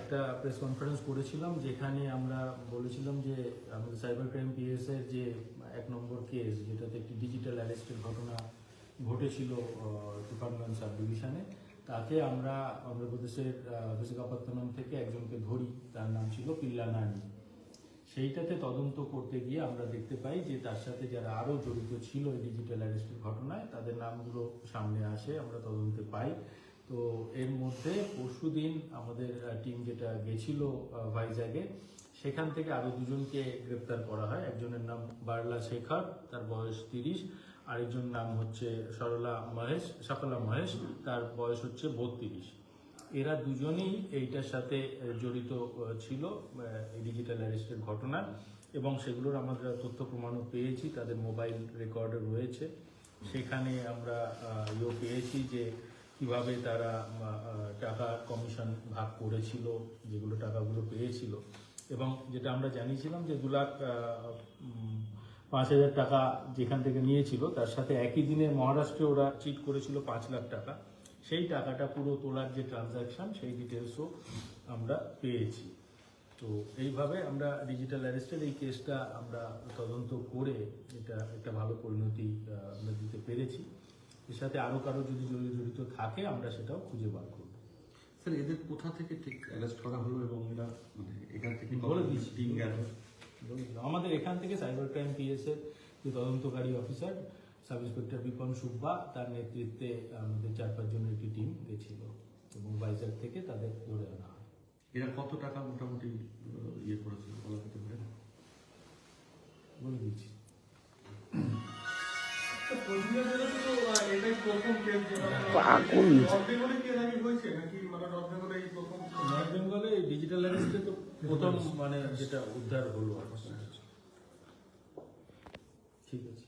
একটা press conference করেছিলাম যেখানে আমরা বলেছিলাম যে, আমাদের সাইবার ক্রাইম পিএস এর যে এক নম্বর কেস যেটাতে একটি ডিজিটাল অ্যারেস্টের ঘটনা ঘটেছিল ডিপার্টমেন্ট সাব ডিভিশনে তাতে আমরা অন্ধ্রপ্রদেশের বিশাখাপত্তনম থেকে একজনকে ধরি, তার নাম ছিল পিল্লা নানি। সেইটাতে তদন্ত করতে গিয়ে আমরা দেখতে পাই যে, তার সাথে যারা আরও জড়িত ছিল এই ডিজিটাল অ্যারেস্টের ঘটনায়, তাদের নামগুলো সামনে আসে, আমরা তদন্তে পাই। তো এর মধ্যে পরশু দিন আমাদের টিম যেটা গেছিল আহ, ভাইজ্যাগে সেখান থেকে আরও দুজনকে গ্রেপ্তার করা হয়। একজনের নাম বারলা শেখর তার বয়স তিরিশ। আরেকজন নাম হচ্ছে সরলা মহেশ সকলা মহেশ তার বয়স হচ্ছে বত্রিশ। এরা দুজনেই এইটার সাথে জড়িত ছিল ডিজিটাল অ্যারেস্টের ঘটনা। এবং সেগুলোর আমরা তথ্য প্রমাণও পেয়েছি তাদের মোবাইল রেকর্ডে রয়েছে। সেখানে আমরা ইয়েও পেয়েছি যে কীভাবে তারা টাকা কমিশন ভাগ করেছিল, যেগুলো টাকাগুলো পেয়েছিল। এবং যেটা আমরা জানিয়েছিলাম যে দু লাখ পাঁচ হাজার টাকা যেখান থেকে নিয়েছিল, তার সাথে একই দিনে মহারাষ্ট্রে ওরা চিট করেছিল পাঁচ লাখ টাকা। সেই টাকাটা পুরো তোলার যে ট্রানজাকশন সেই ডিটেলসও আমরা পেয়েছি। তো এইভাবে আমরা ডিজিটাল অ্যারেস্টের এই কেসটা আমরা তদন্ত করে এটা একটা ভালো পরিণতি আমরা দিতে পেরেছি। এর সাথে আরও কারও যদি জড়ি- জড়িত থাকে আমরা সেটাও খুঁজে বার করব। স্যার এদের কোথা থেকে ঠিক অ্যারেস্ট করা হলো এবং এরা মানে এখান থেকে বলে দিচ্ছি। টিম গেল? আমাদের এখান থেকে সাইবার ক্রাইম পিএস এর যে তদন্তকারী officer sub inspector Bipan Subba তার নেতৃত্বে আমাদের চার পাঁচ জনের একটি টিম গেছিল এবং ভাইজাগ থেকে তাদের ধরে আনা হয়। এরা কত টাকা মোটামুটি ইয়ে করেছিল বলা যেতে পারে? বলে দিচ্ছি। পাগল বেঙ্গলে ডিজিটাল তো প্রথম মানে যেটা উদ্ধার হলো। ঠিক আছে